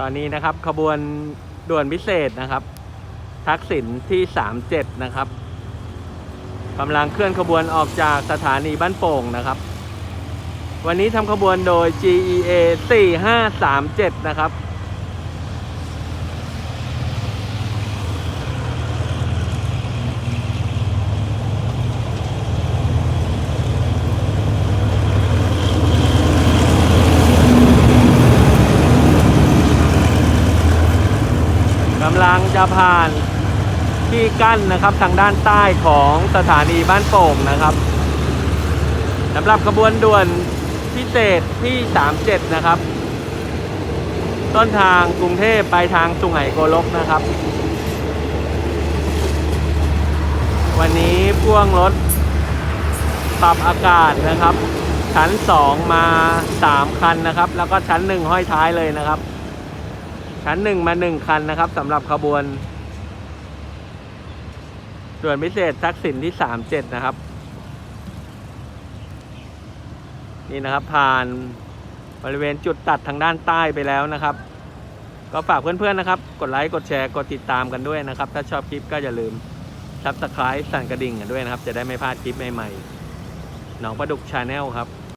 ตอนนี้นะครับขบวนด่วนพิเศษนะครับ ทักษิณที่ 37 นะครับกำลังเคลื่อนขบวนออกจากสถานีบ้านโป่งนะครับ วันนี้ทำขบวนโดย GEA 4537 นะครับำลังจะผ่านที่กั้นนะครับทางด้านใต้ของสถานีบ้านโป่งนะครับสำหรับขบวนด่วนพิเศษที่ 37 นะครับ ต้นทางกรุงเทพไปทางสุไหงโกลกนะครับ วันนี้พ่วงรถปรับอากาศนะครับ ชั้น 2 มา 3 คันนะครับ แล้วก็ชั้น 1 ห้อยท้ายเลยนะครับ ชั้นหนึ่งมาหนึ่งคันนะครับสำหรับขบวน ส่วนพิเศษทักษิณที่สามเจ็ดนะครับ นี่นะครับ ผ่านบริเวณจุดตัดทางด้านใต้ไปแล้วนะครับ ก็ฝากเพื่อนๆนะครับ กดไลค์กดแชร์กดติดตามกันด้วยนะครับ ถ้าชอบคลิปก็อย่าลืมซับสไครต์สั่นกระดิ่งกันด้วยนะครับ จะได้ไม่พลาดคลิปใหม่ๆหนองประดุกชาแนลครับ